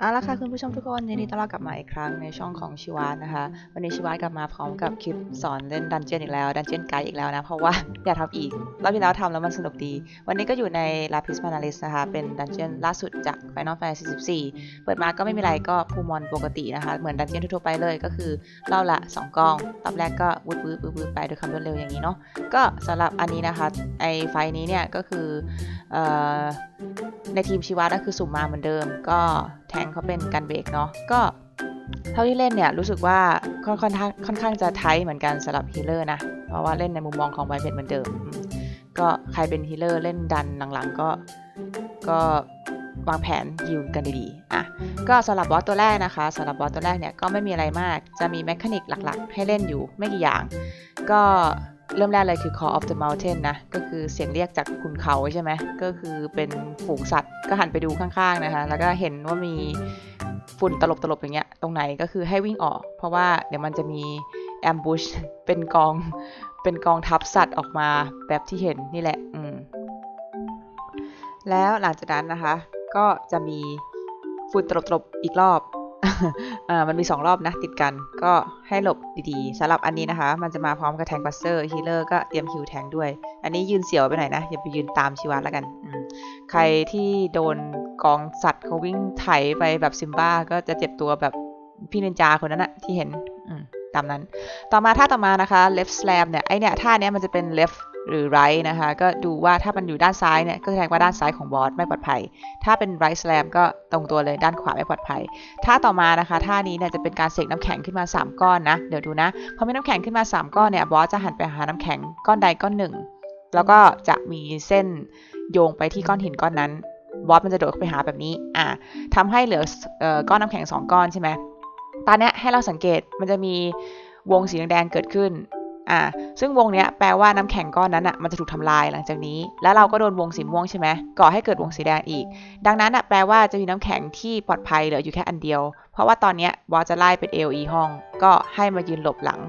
เอาละค่ะคุณผู้ชมทุกคนยินดีต้อนรับกลับมาอีกครั้งในช่องของชิวานะคะ วันนี้ชิวากลับมาพร้อมกับคลิปสอนเล่นดันเจียนอีกแล้วดันเจียนไกด์อีกแล้วนะ เพราะว่าอยากทำอีกรอบที่แล้วทำแล้วมันสนุกดี วันนี้ก็อยู่ใน Lapis Manalis นะคะ เป็นดันเจียนล่าสุดจาก Final Fantasy 14 เปิดมาก็ไม่มีอะไรก็ภูมอนปกตินะคะ เหมือนดันเจียนทั่วๆไปเลยก็คือเล่าละ 2กองตอนแรกก็วืดวืดวืดวืดไปด้วยความรวดเร็วอย่างนี้เนาะก็สำหรับอันนี้นะคะไอไฟล์นี้เนี่ยก็คือเอ่อในทีมชีวะก็คือสุ่มมาเหมือนเดิม ก็แทงเขาเป็นกันเบรกเนาะก็เท่าที่เล่นเนี่ยรู้สึกว่าค่อนข้างค่อนข้างจะไทยเหมือนกันสำหรับฮีเลอร์นะ เพราะว่าเล่นในมุมมองของไวเพจเหมือนเดิมอืมก็ใครเป็นฮีเลอร์เล่นดันหลังๆ ก็ก็วางแผนยิวกันดีๆ อะ ก็สำหรับบอสตัวแรกนะคะสำหรับบอสตัวแรกเนี่ยก็ไม่มีอะไรมาก จะมีแมคานิกหลักๆ ให้เล่นอยู่ไม่กี่อย่าง ก็ เริ่มแรกเลยคือ Call of the Mountain นะ ก็คือเสียงเรียกจากขุนเขาใช่ไหม ก็คือเป็นฝูงสัตว์ ก็หันไปดูข้างๆนะคะ แล้วก็เห็นว่ามีฝุ่นตลบๆอย่างเงี้ย ตรงไหนก็คือให้วิ่งออก เพราะว่าเดี๋ยวมันจะมีแอมบูชเป็นกอง เป็นกองทัพสัตว์ออกมาแบบที่เห็นนี่แหละ อืม แล้วหลังจากนั้นนะคะ ก็จะมีฝุ่นตลบๆอีกรอบ มันมี 2 รอบนะติดกันก็ให้หลบดีๆสำหรับอันนี้นะคะ มันจะมาพร้อมกับแทงบัสเซอร์ฮีเลอร์ก็เตรียมฮิวแทงด้วย อันนี้ยืนเสียวไปไหนนะ อย่าไปยืนตามชีวัตแล้วกัน ใครที่โดนกองสัตว์เขาวิ่งไถไปแบบซิมบ้าก็จะเจ็บตัวแบบพี่นินจาคนนั้นอะที่เห็นตามนั้น ต่อมาท่าต่อมานะคะ left slam เนี่ยไอเนี่ยท่าเนี้ยมันจะเป็น left หรือ right นะคะ ก็ดูว่าถ้ามันอยู่ด้านซ้ายเนี่ย ก็แสดงว่าด้านซ้ายของบอสไม่ปลอดภัย ถ้าเป็น right slam ก็ตรงตัวเลยด้านขวาไม่ปลอดภัย ท่าต่อมานะคะท่านี้เนี่ยจะเป็นการเสกน้ำแข็งขึ้นมา 3 ก้อนนะ เดี๋ยวดูนะ พอมีน้ำแข็งขึ้นมา 3 ก้อนเนี่ยบอสจะหันไปหาน้ำแข็งก้อนใดก้อนหนึ่ง แล้วก็จะมีเส้นโยงไปที่ก้อนหินก้อนนั้น บอสมันจะโดดเข้าไปหาแบบนี้ อ่าทำให้เหลือเอ่อก้อนน้ำแข็ง 2 ก้อนใช่ไหมตอนนี้ให้เราสังเกตมันจะมีวงสีแดงเกิดขึ้น อ่าซึ่งวงเนี้ยแปลว่าน้ำแข็งก้อนนั้นอะมันจะถูกทำลายหลังจากนี้ แล้วเราก็โดนวงสีม่วงใช่ไหมก่อให้เกิดวงสีแดงอีก ดังนั้นอะแปลว่าจะมีน้ำแข็งที่ปลอดภัยเหลืออยู่แค่อันเดียว เพราะว่าตอนเนี้ยบอสจะไล่เป็น AOE ห้อง ก็ให้มายืนหลบหลัง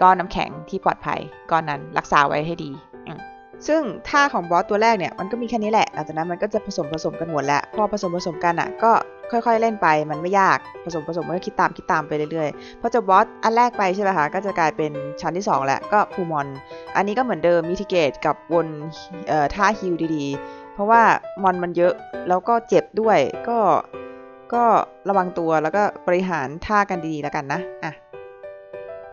ก้อนน้ำแข็งที่ปลอดภัยก้อนนั้นรักษาไว้ให้ดีซึ่งท่าของบอสตัวแรกเนี่ยมันก็มีแค่นี้แหละหลังจากนั้นมันก็จะผสมผสมกันหมดแล้ว พอผสมผสมกันอะก็ ค่อยๆเล่นไปมันไม่ยากผสมผสมก็คิดตามคิดตามไปเรื่อยๆพอจบบอสอันแรกไปใช่ไหมคะก็จะกลายเป็นชั้นที่สองแล้วก็พูมอน อันนี้ก็เหมือนเดิมมิทิเกตกับวนท่าฮิลดีๆ เพราะว่ามอนมันเยอะแล้วก็เจ็บด้วยก็ก็ระวังตัวแล้วก็บริหารท่ากันดีๆแล้วกันนะอะ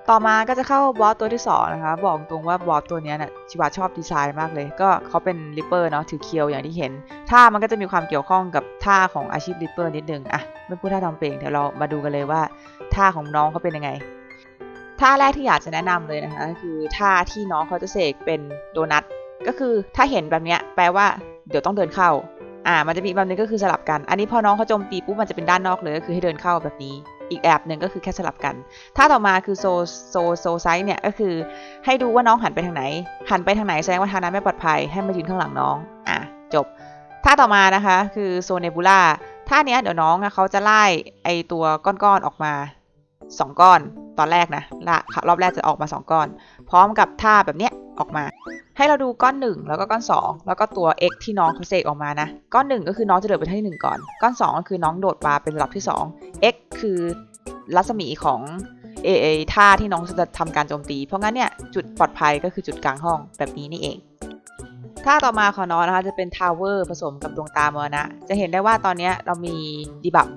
ต่อมาก็จะเข้าบอสตัวที่สองนะคะ บอกตรงว่าบอสตัวนี้เนี่ยชิวาชอบดีไซน์มากเลย ก็เขาเป็นริปเปอร์เนาะถือเคียวอย่างที่เห็น ท่ามันก็จะมีความเกี่ยวข้องกับท่าของอาชีพริปเปอร์นิดนึงอะไม่พูดท่าทำเพลงเดี๋ยวเรามาดูกันเลยว่าท่าของน้องเขาเป็นยังไง ท่าแรกที่อยากจะแนะนำเลยนะคะ คือท่าที่น้องเขาจะเสกเป็นโดนัทก็คือถ้าเห็นแบบเนี้ยแปลว่าเดี๋ยวต้องเดินเข้าอ่ามันจะมีแบบนึงก็คือสลับกัน อันนี้พอน้องเขาโจมตีปุ๊บมันจะเป็นด้านนอกเลยก็คือให้เดินเข้าแบบนี้ อีกแอบหนึ่งก็คือแค่สลับกัน ถ้าต่อมาคือโซโซโซไซส์เนี่ยก็คือให้ดูว่าน้องหันไปทางไหน หันไปทางไหนแสดงว่าทางนั้นไม่ปลอดภัย ให้มายืนข้างหลังน้อง อะจบ ถ้าต่อมานะคะคือโซเนบูล่าท่าเนี้ยเดี๋ยวน้องเขาจะไล่ไอตัวก้อนๆออกมาสองก้อน ตอนแรกนะละรอบแรกจะออกมาสองก้อน พร้อมกับท่าแบบเนี้ยออกมา ให้เราดูก้อนหนึ่งแล้วก็ก้อนสองแล้วก็ตัว x ที่น้องเขาเสกออกมานะ ก้อนหนึ่งก็คือน้องจะเดินไปที่หนึ่งก่อน ก้อนสองก็คือน้องโดดมาเป็นระดับที่สอง x คือรัศมีของเอเอท่าที่น้องจะทำการโจมตี เพราะงั้นเนี่ยจุดปลอดภัยก็คือจุดกลางห้องแบบนี้นี่เอง ท่าต่อมาของน้องนะคะจะเป็นทาวเวอร์ผสมกับดวงตามรณะ จะเห็นได้ว่าตอนนี้เรามีดีบับ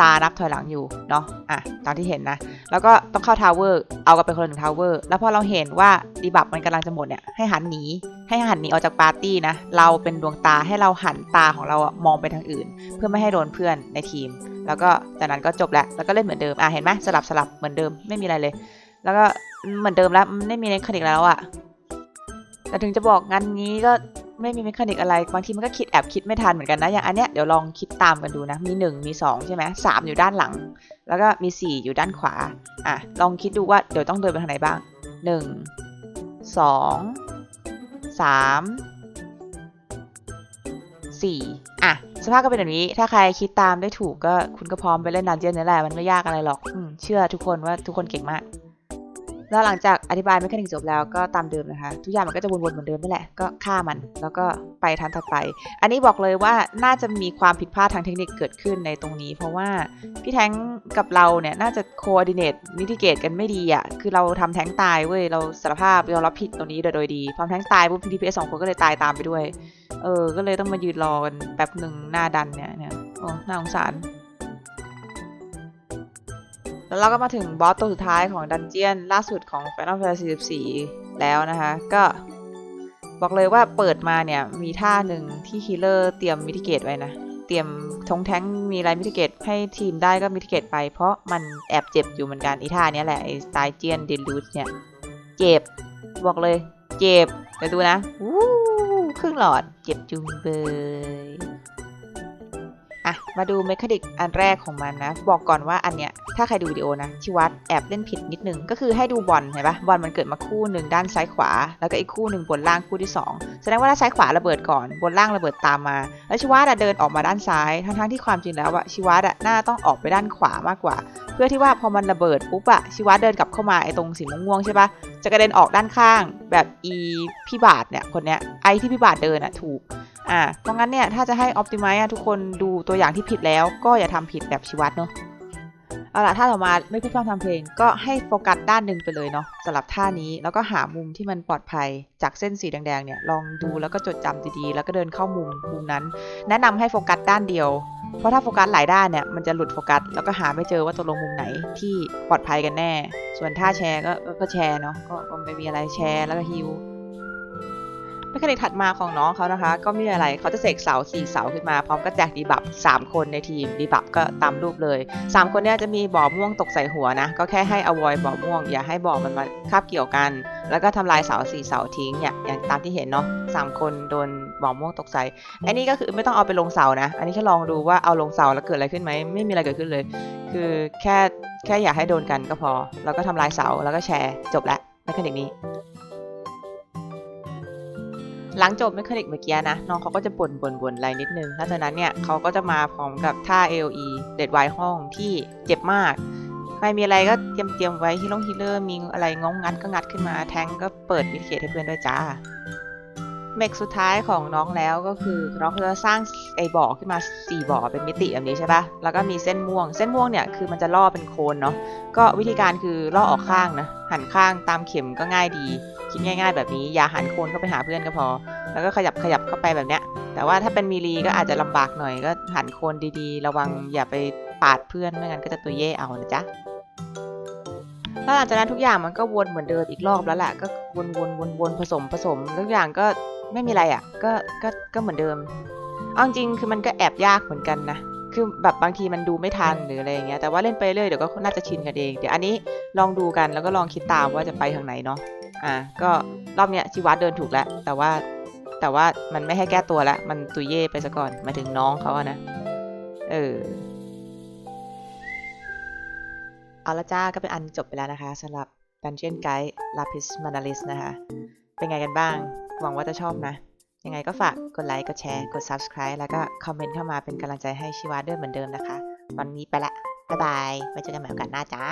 ตานับถอยหลังอยู่เนาะอะตามที่เห็นนะ แล้วก็ต้องเข้าทาวเวอร์เอากันไปคนละหนึ่งทาวเวอร์แล้วพอเราเห็นว่าดีบับมันกำลังจะหมดเนี่ยให้หันหนีให้หันหนีออกจากปาร์ตี้นะเราเป็นดวงตาให้เราหันตาของเราอะมองไปทางอื่น เพื่อไม่ให้โดนเพื่อนในทีม แล้วก็จากนั้นก็จบแล้วแล้วก็เล่นเหมือนเดิมอะเห็นไหมสลับสลับเหมือนเดิมไม่มีอะไรเลย แล้วก็เหมือนเดิมแล้วไม่มีในคณิกแล้วอะ แต่ถึงจะบอกงานนี้ก็ไม่มีเมคานิกอะไร บางทีมันก็คิดแอบคิดไม่ทันเหมือนกันนะ อย่างอันเนี้ยเดี๋ยวลองคิดตามกันดูนะ มี 1 มี 2 ใช่ไหมสามอยู่ด้านหลัง แล้วก็มี 4 อยู่ด้านขวา อะ ลองคิดดูว่าเดี๋ยวต้องเดินไปทางไหนบ้าง 1 2 3 4 อะ สภาพก็เป็นแบบนี้ ถ้าใครคิดตามได้ถูกก็คุณก็พร้อมไปเล่นดันเจียนนี่แหละ มันไม่ยากอะไรหรอกอเชื่อทุกคนว่าทุกคนเก่งมาก แล้วหลังจากอธิบายเมคานิกจบแล้วก็ตามเดิมนะคะ ทุกอย่างมันก็จะวนๆเหมือนเดิมนั่นแหละก็ฆ่ามัน แล้วก็ไปทันถัดไป อันนี้บอกเลยว่าน่าจะมีความผิดพลาดทางเทคนิคเกิดขึ้นในตรงนี้ เพราะว่าพี่แท้งกับเราเนี่ยน่าจะโคอดิเนตมิติเกตกันไม่ดีอะ่ะคือเราทำแท้งตายเว้ยเราสารภาพยอมรับผิดตรงนี้โดยโดยดีพอแท้งตายปุ๊บ PTPS สองคนก็เลยตายตามไปด้วย เออ ก็เลยต้องมายืนรอกันแป๊บหนึ่งหน้าดันเนี่ยเนี่ยโอ้น่าสงสาร แล้วเราก็มาถึงบอสตัวสุดท้ายของดันเจียนล่าสุดของ Final Fantasy 14 แล้วนะคะ ก็บอกเลยว่าเปิดมาเนี่ยมีท่าหนึ่งที่ฮีเลอร์เตรียมมิติเกตไว้นะ เตรียมทงแท้งมีอะไรมิติเกตให้ทีมได้ก็มิติเกตไป เพราะมันแอบเจ็บอยู่เหมือนกันอีท่านี้แหละไอ้สไตล์เจียนเดลูสเนี่ย เจ็บ บอกเลย เจ็บเดี๋ยวดูนะวู้ครึ่งหลอดเจ็บจุงเบย อะมาดูเมคานิกอันแรกของมันนะ บอกก่อนว่าอันเนี้ยถ้าใครดูวิดีโอนะชิวัตแอบเล่นผิดนิดนึง ก็คือให้ดูบอลเห็นปะบอลมันเกิดมาคู่หนึ่งด้านซ้ายขวา แล้วก็อีกคู่หนึ่งบนล่างคู่ที่2แสดงว่าด้านซ้ายขวาระเบิดก่อน บนล่างระเบิดตามมา แล้วชิวัตเดินออกมาด้านซ้ายทั้งๆที่ความจริงแล้วอะชิวัตอะน่าต้องออกไปด้านขวามากกว่า เพื่อที่ว่าพอมันระเบิดปุ๊บอะชิวัตเดินกลับเข้ามาไอ้ตรงสีม่วงๆใช่ปะ จะกระเด็นออกด้านข้างแบบอีพี่บาทเนี่ยคนเนี้ยไอที่พี่บาทเดินอะถูกอ่าเพราะงั้นเนี่ยถ้าจะให้ optimize อะทุกคนดูตัวอย่างที่ผิดแล้วก็อย่าทำผิดแบบชิวัตเนาะเอาล่ะถ้าต่อมาไม่พูดพร่ำทำเพลง ก็ให้โฟกัสด้านหนึ่งไปเลยเนาะสำหรับท่านี้แล้วก็หามุมที่มันปลอดภัยจากเส้นสีแดงๆเนี่ยลองดูแล้วก็จดจำดีๆ แล้วก็เดินเข้ามุมมุมนั้น แนะนำให้โฟกัสด้านเดียว เพราะถ้าโฟกัสหลายด้านเนี่ยมันจะหลุดโฟกัสแล้วก็หาไม่เจอว่าตกลงมุมไหนที่ปลอดภัยกันแน่ ส่วนท่าแชร์ก็ก็แชร์เนาะก็ก็ไม่มีอะไรแชร์แล้วก็ฮิว เมคานิกถัดมาของน้องเขานะคะ ก็ไม่มีอะไรเขาจะเสกเสาสี่เสาขึ้นมา พร้อมกับแจกดีบับ3 คนในทีมดีบับก็ตามรูปเลย 3 คนเนี้ยจะมีบ่อม่วงตกใส่หัวนะ ก็แค่ให้อวอยบ่อม่วง อย่าให้บ่อมันมาคาบเกี่ยวกัน แล้วก็ทำลายเสาสี่เสาทิ้งเนี่ยอย่างตามที่เห็นเนาะสามคนโดนบ่อม่วงตกใส่อันนี้ก็คือไม่ต้องเอาไปลงเสานะ อันนี้แค่ลองดูว่าเอาลงเสาแล้วเกิดอะไรขึ้นไหมไม่มีอะไรเกิดขึ้นเลย คือแค่แค่อย่าให้โดนกันก็พอ แล้วก็ทำลายเสาแล้วก็แชร์จบละเมคานิกนี้ หลังจบเมคานิกเมื่อกี้นะน้องเขาก็จะบ่นบ่นบ่นอะไรนิดนึงหลังจากนั้นเนี่ยเขาก็จะมาพร้อมกับท่า AOE เด็ดไวห้องที่เจ็บมากใครมีอะไรก็เตรียมเตรียมไว้ฮิโร่ฮิเลอร์มีอะไรงงงัดก็งัดขึ้นมาแทงก็เปิดมิเคทให้เพื่อนด้วยจ้า เมกสุดท้ายของน้องแล้วก็คือน้องเขาจะสร้างไอ้บ่อขึ้นมา 4 บ่อเป็นมิติแบบนี้ใช่ปะแล้วก็มีเส้นม่วง เส้นม่วงเนี่ยคือมันจะล่อเป็นโคนเนาะ ก็วิธีการคือล่อออกข้างนะ หันข้างตามเข็มก็ง่ายดี คิดง่าย ๆ แบบนี้ อย่าหันโคนเข้าไปหาเพื่อนก็พอ แล้วก็ขยับขยับเข้าไปแบบเนี้ย แต่ว่าถ้าเป็นมีลีก็อาจจะลำบากหน่อย ก็หันโคนดีๆ ระวังอย่าไปปาดเพื่อนไม่งั้นก็จะตัวเย่เอานะจ๊ะแล้วหลังจากนั้นทุกอย่างมันก็วนเหมือนเดิมอีกรอบแล้วแหละก็วนวนวนวนผสมผสมทุกอย่างก็ ไม่มีอะไรอะก็ก็ก็เหมือนเดิมเอาจริงคือมันก็แอบยากเหมือนกันนะคือแบบบางทีมันดูไม่ทันหรืออะไรอย่างเงี้ยแต่ว่าเล่นไปเรื่อยเดี๋ยวก็น่าจะชินกันเองเดี๋ยวอันนี้ลองดูกันแล้วก็ลองคิดตามว่าจะไปทางไหนเนาะอะก็รอบเนี้ยชีวัตเดินถูกแล้ว แต่ว่าแต่ว่ามันไม่ให้แก้ตัวล้วมันตุยเย่ไปซะก่อนมาถึงน้องเขาอะนะเออเอาละจ้าก็เป็นอันจบไปแล้วนะคะสำหรับ Dungeon Guide Lapis Manalis นะคะ เป็นไงกันบ้าง หวังว่าจะชอบนะ ยังไงก็ฝากกดไลค์ กดแชร์ กด Subscribe แล้วก็คอมเมนต์เข้ามาเป็นกำลังใจให้ชิวาด้วยเหมือนเดิมนะคะ วันนี้ไปละ บ๊ายบาย ไว้เจอกันใหม่โอกาสหน้าจ้า